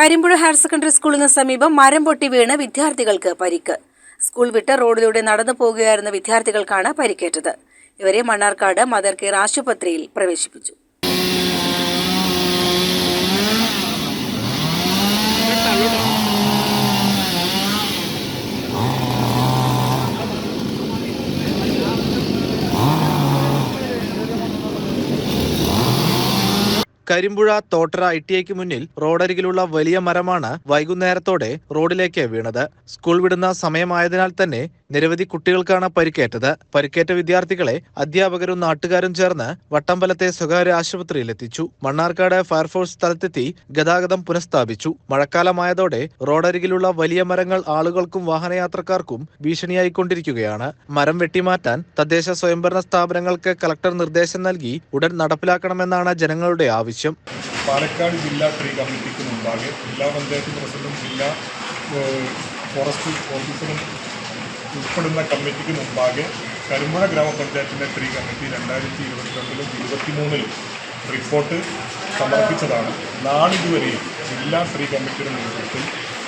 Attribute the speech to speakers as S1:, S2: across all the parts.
S1: Karimpuzha higher secondary സ്കൂളിന് സമീപം മരം പൊട്ടി വീണ് വിദ്യാർത്ഥികൾക്ക് പരിക്ക്. സ്കൂൾ വിട്ട് റോഡിലൂടെ നടന്നു പോകുകയായിരുന്ന വിദ്യാർത്ഥികൾക്കാണ് പരിക്കേറ്റത്. ഇവരെ മണ്ണാർക്കാട് മദർ കെയർ ആശുപത്രിയിൽ പ്രവേശിപ്പിച്ചു.
S2: കരിമ്പുഴ തോട്ടറ ഐ ടി ഐക്ക് മുന്നിൽ റോഡരികിലുള്ള വലിയ മരമാണ് വൈകുന്നേരത്തോടെ റോഡിലേക്ക് വീണത്. സ്കൂൾ വിടുന്ന സമയമായതിനാൽ തന്നെ നിരവധി കുട്ടികൾക്കാണ് പരിക്കേറ്റത്. പരിക്കേറ്റ വിദ്യാർത്ഥികളെ അധ്യാപകരും നാട്ടുകാരും ചേർന്ന് വട്ടമ്പലത്തെ സ്വകാര്യ ആശുപത്രിയിൽ എത്തിച്ചു മണ്ണാർക്കാട് ഫയർഫോഴ്സ് സ്ഥലത്തെത്തി ഗതാഗതം പുനഃസ്ഥാപിച്ചു. മഴക്കാലമായതോടെ റോഡരികിലുള്ള വലിയ മരങ്ങൾ ആളുകൾക്കും വാഹനയാത്രക്കാർക്കും ഭീഷണിയായിക്കൊണ്ടിരിക്കുകയാണ്. മരം വെട്ടിമാറ്റാൻ തദ്ദേശ സ്വയംഭരണ സ്ഥാപനങ്ങൾക്ക് കളക്ടർ നിർദ്ദേശം നൽകി ഉടൻ നടപ്പിലാക്കണമെന്നാണ് ജനങ്ങളുടെ ആവശ്യം.
S3: പാലക്കാട് ജില്ലാ ട്രീ കമ്മിറ്റിക്ക് മുമ്പാകെ ജില്ലാ പഞ്ചായത്ത് പ്രസിഡന്റും ജില്ലാ ഫോറസ്റ്റ് ഓഫീസറും ഉൾപ്പെടുന്ന കമ്മിറ്റിക്ക് മുമ്പാകെ കരുമ്പുഴ ഗ്രാമപഞ്ചായത്തിന്റെ സ്ത്രീ കമ്മിറ്റി രണ്ടായിരത്തി ഇരുപത്തിരണ്ടിലും ഇരുപത്തിമൂന്നിലും റിപ്പോർട്ട് സമർപ്പിച്ചതാണ്. നാളിതുവരെയും ജില്ലാ സ്ത്രീ കമ്മിറ്റിയുടെ നേതൃത്വത്തിൽ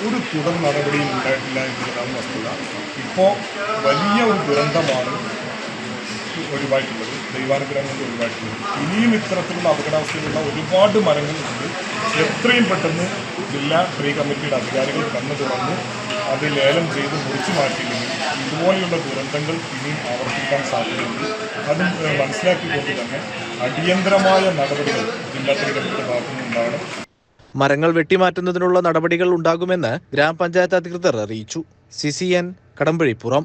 S3: ഒരു തുടർ നടപടിയും ഉണ്ടായിട്ടില്ല എന്നുള്ളതാണ് വസ്തുത. ഇപ്പോൾ വലിയ ഒരു ദുരന്തമാണ് ഒഴിവായിട്ടുള്ളത്. ദൈവാനുഗ്രഹം കൊണ്ട് ഒഴിവായിട്ടുള്ളത്. ഇനിയും ഇത്തരത്തിലുള്ള അപകടാവസ്ഥയിലുള്ള ഒരുപാട് മരങ്ങളുണ്ട് എത്രയും പെട്ടെന്ന് ജില്ലാ ട്രീ കമ്മിറ്റിയുടെ അധികാരികൾ കണ്ണു തുറന്ന് അത് ലേലം ചെയ്ത് മുറിച്ചു മാറ്റിയില്ലെങ്കിൽ ഇതുപോലെയുള്ള ദുരന്തങ്ങൾ ഇനിയും ആവർത്തിക്കാൻ സാധ്യതയുണ്ട്. അത് മനസ്സിലാക്കിക്കൊണ്ട് തന്നെ അടിയന്തരമായ നടപടികൾ ജില്ലാ ട്രീ ഭാഗത്തുനിന്നുണ്ടാവണം.
S2: മരങ്ങൾ വെട്ടിമാറ്റുന്നതിനുള്ള നടപടികൾ ഉണ്ടാകുമെന്ന് ഗ്രാമപഞ്ചായത്ത് അധികൃതർ അറിയിച്ചു. C C N Kadambazhipuram.